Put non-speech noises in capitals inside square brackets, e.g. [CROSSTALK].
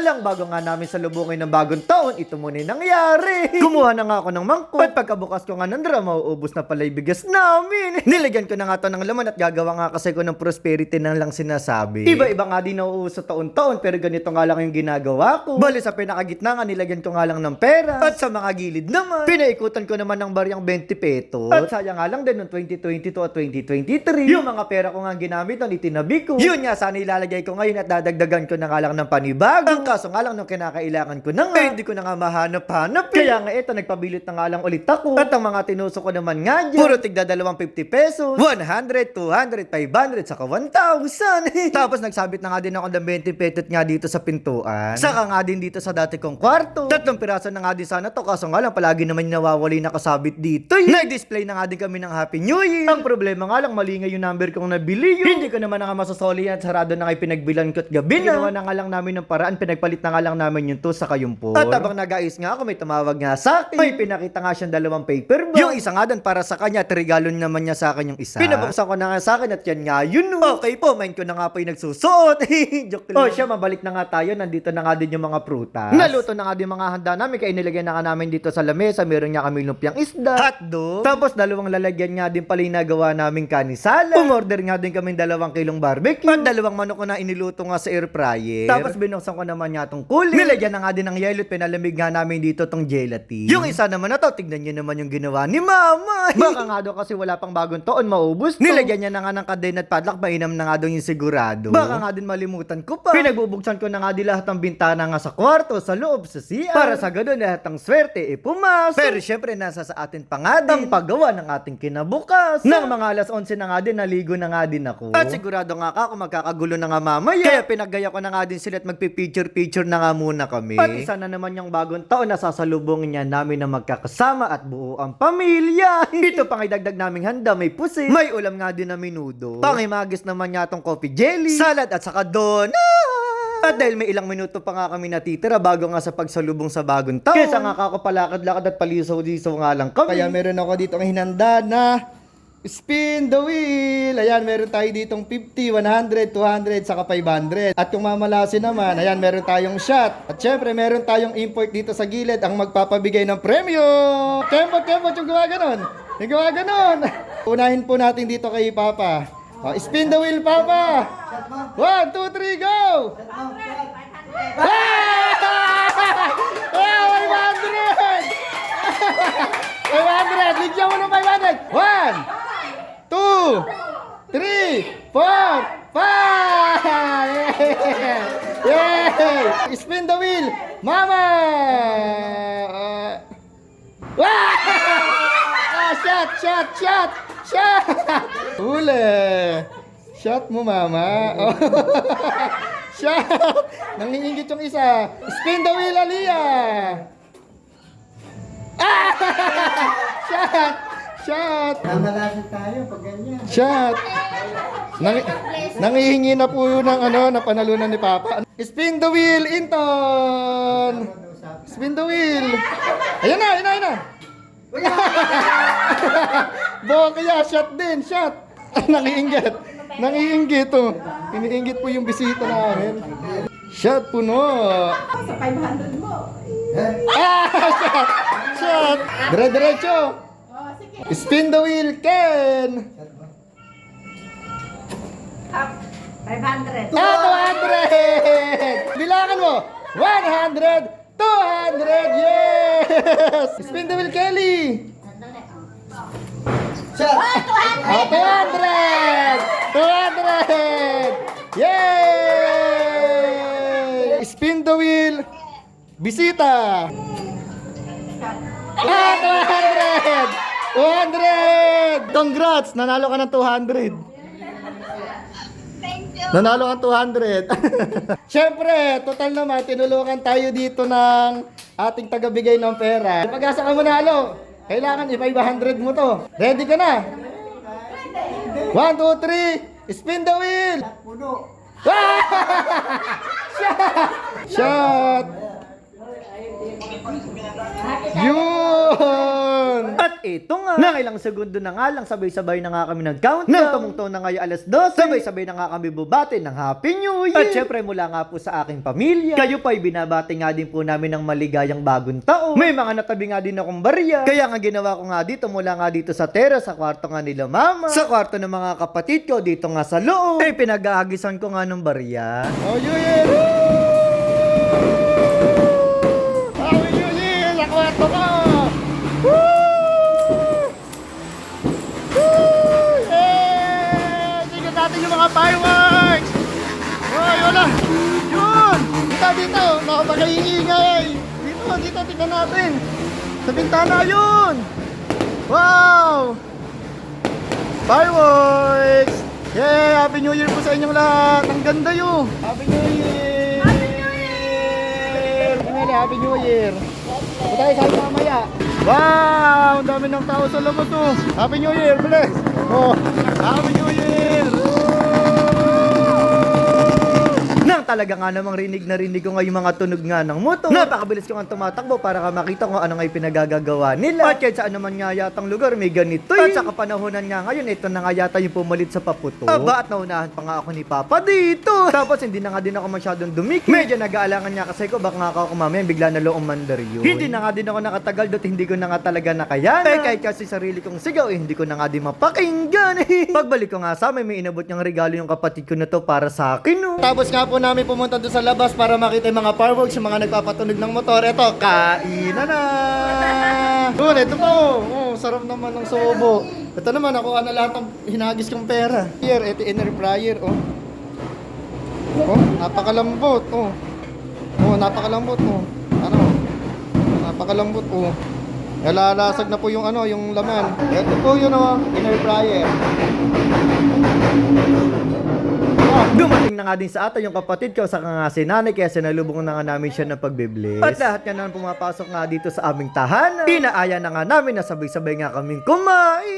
Siya lang bago nga namin sa lubungin ng bagong taon, ito muna yung nangyari. Kumuha na nga ako ng mangkok. At pagkabukas ko nga ng drum, mauubos na pala yung bigas namin. [LAUGHS] Nilagyan ko na nga to ng laman at gagawa nga kasi ko ng prosperity na lang sinasabi. Iba-iba nga din nauuso taon-taon pero ganito nga lang yung ginagawa ko. Bali sa pinakagitna nga nilagyan ko nga lang ng pera. At sa mga gilid naman, pinaikutan ko naman ng baryang 20 pesos. At sayang nga lang din noong 2022 at 2023, yung mga pera ko nga ginamit noon itinabi ko. Yun nga sana ilalagay ko ngayon at dadagdagan ko na nga lang ng panibago. Ang kaso nga lang nung kinakailangan ko na nga, eh, hindi ko na nga mahanap-hanap. eh. Kaya nga ito, nagpabilit na nga lang ulit ako. At ang mga tinuso ko naman nga dyan, puro tigda dalawang 50 pesos, 100, 200, 500, saka 1,000. [LAUGHS] Tapos nagsabit na nga din ako ng 20 petot nga dito sa pintuan. Saka nga din dito sa dati kong kwarto. Tatlong piraso na nga din sana to, kaso nga lang palagi naman nawawali nakasabit dito. eh. Nag-display na nga din kami ng Happy New Year. Ang problema nga lang, mali nga yung number kong nabili yun. Hindi ko naman na nga masasoli at sarado na kayo pinagbilan ko at gabi na. Ginawa na nga lang namin ng paraan, pinagpalit na nga lang namin yung 2 saka yung 4. At nag-ayos nga ako, may tumawag nga sa akin. May pinakita nga siyang dalawang paper bag. Yung isa nga doon para sa kanya, at regalo naman niya sa akin yung isa. Pinabuksan ko na nga sa akin at yan nga yun. Okay po, mind ko na nga po yung nagsusuot. [LAUGHS] Joke lang. Oh, siya, mabalik na nga tayo. Nandito na nga din yung mga prutas. Naluto na nga din mga handa namin. Kaya inilagay na nga namin dito sa lamesa. Meron nga kami lumpiang isda. Hotdog. Tapos dalawang lalagyan nga din pala yung nagawa namin kanisala. Umorder nga din kami dalawang kilong barbecue. At dalawang manok ko na iniluto nga sa air fryer. Tapos binuksan ko naman nga tong cooler. Nilagyan na nga din ng yelo at pinalamig nga namin dito tong gelatin. Yung isa naman na to, tignan nyo naman yung ginawa ni mama. [LAUGHS] Baka nga daw kasi wala pang bagong taon, maubos to. Nilagyan niya na nga ng kadena at padlock, mainam na nga daw yung sigurado. Baka nga din malimutan ko pa. Pinagbubuksan ko na nga din lahat ng bintana nga sa kwarto, sa loob, sa CR. Para sa ganun, lahat ng swerte e pumasok. Pero syempre, nasa sa atin pa nga din. Ang paggawa ng ating kinabukas. Nang mga alas 11 na nga din, naligo na nga din ako. At sigurado nga ka kung magkakagulo na nga mamaya. Kaya pinaggaya ko na nga din sila at magpipicture-picture na nga muna kami. At isa na naman yung bagong taon na sasalubungin niya namin na magkakasama at buo ang pamilya. [LAUGHS] Ito pang idagdag naming handa, may pusi. May ulam nga din na minudo. Pangimagis naman niya tong coffee jelly, salad at saka donut. At dahil may ilang minuto pa nga kami natitira bago nga sa pagsalubong sa bagong taon. Kesa nga kako palakad-lakad at palisaw-lisaw nga lang kami. Kaya meron ako dito ang hinanda na spin the wheel. Ayan, meron tayo ditong 50, 100, 200, saka 500. At kung mamalasin naman, ayan, meron tayong shot. At syempre, meron tayong import dito sa gilid ang magpapabigay ng premyo. Kembot, kembot yung gawa ganon. Yung gawa ganon. Unahin po natin dito kay Papa. Oh, spin the wheel, Papa. One, two, three, go! Ah! Ah, 500! 500! Ligyan mo ng 500! 1, 2, 3, 4, 5! Yay! Spin the wheel! Mama! Uh, ah! ah, shot, shot, shot! Shot! Huli! Shot mo, mama. Oh. [LAUGHS] shot! Nangingingit yung isa. Spin the wheel, Aliyah! Ah! [LAUGHS] Shot! Shot! Mamalasin tayo pag ganyan. Shot! Nang, nangihingi na po yun ng ano, na panalunan ni Papa. Spin the wheel, Inton! Spin the wheel! Ayun na, ayun na, ayun na! [LAUGHS] Bokya, shot din, shot! [LAUGHS] Nangiinggit. Nangiinggit to. Iniinggit po yung bisita namin. Shot puno. Sa 500 mo. Ah! Shot! Shot! Dire-diretso! Spin the wheel, Ken! Up. 500. Ah, 200! Bilangan mo! 100! 200! Yes! Spin the wheel, Kelly! Shot! Ah, 200! 200! Yay! Spin the wheel! Bisita! Ah, 200! 200! Congrats! Nanalo ka ng 200! Nanalo ka 200. [LAUGHS] Siyempre, total naman, tinulungan tayo dito ng ating tagabigay ng pera. Pag-asa ka manalo, kailangan i-500 mo to. Ready ka na? 1, 2, 3, spin the wheel! [LAUGHS] Puno! Shot! Yun! At ito nga, nang ilang segundo na nga lang, sabay-sabay na nga kami nag-count. Nang tumungtong na nga yung alas 12, sabay-sabay na nga kami bubati ng Happy New Year. At syempre mula nga po sa aking pamilya, kayo pa'y binabati nga din po namin ng maligayang bagong taon. May mga natabi nga din akong barya. Kaya nga ginawa ko nga dito, mula nga dito sa terrace, sa kwarto nga nila mama, sa kwarto ng mga kapatid ko, dito nga sa loob, eh pinag-aagisan ko nga ng barya. Oh, New Year! Happy New Year! Sa kwarto ko! Woo! Woo! Eh! Tingnan natin yung mga fireworks! Hoy, wala! Yun! Dito, dito! Nakapag-iingay! Dito, dito, tingnan natin! Sa bintana yun! Wow! Fireworks! Yay! Happy New Year po sa inyong lahat! Ang ganda yun! Happy New Year! Happy New Year! Happy New Year! Ito tayo sa mamaya. Wow! Ang dami ng tao sa labas oh! Happy New Year! Bless! Oh! Happy New Year! Nang talaga nga namang rinig na rinig ko nga yung mga tunog nga ng motor. Napakabilis ko nga tumatakbo para ka makita kung ano nga yung pinagagagawa nila. At kahit saan naman nga yatang lugar may ganito At sa kapanahonan nga ngayon, ito na nga yata yung pumalit sa paputo. Aba, at naunahan pa nga ako ni Papa dito. Tapos hindi na nga din ako masyadong dumikit. Medyo nag-aalangan nga kasi ko baka nga ako kumamaya bigla na loong mandar yun. Hindi na nga din ako nakatagal doon, hindi ko na nga talaga nakayan. Eh, kahit kasi sarili kong sigaw, eh, hindi ko na nga din mapakinggan. Pagbalik ko nga sa amin, may inabot niyang regalo yung kapatid ko na to para sa akin. No? Tapos nga po namin pumunta doon sa labas para makita yung mga fireworks, yung mga nagpapatunog ng motor. Ito, kainan na! Doon, ito po. Oh, sarap naman ng sobo. Ito naman, ako na lahat ng hinagis kong pera. Here, ito inner fryer, oh. Oh, napakalambot, oh. Oh, napakalambot, oh. Ano? Napakalambot, oh. Nalalasag na po yung ano, yung laman. Ito po yun, oh. Inner fryer. Na nga din sa atin yung kapatid ko sa nga si nanay kaya sinalubong na nga namin siya ng pagbibless. At lahat nga naman pumapasok nga dito sa aming tahanan. Pinaaya na nga namin na sabay-sabay nga kaming kumain.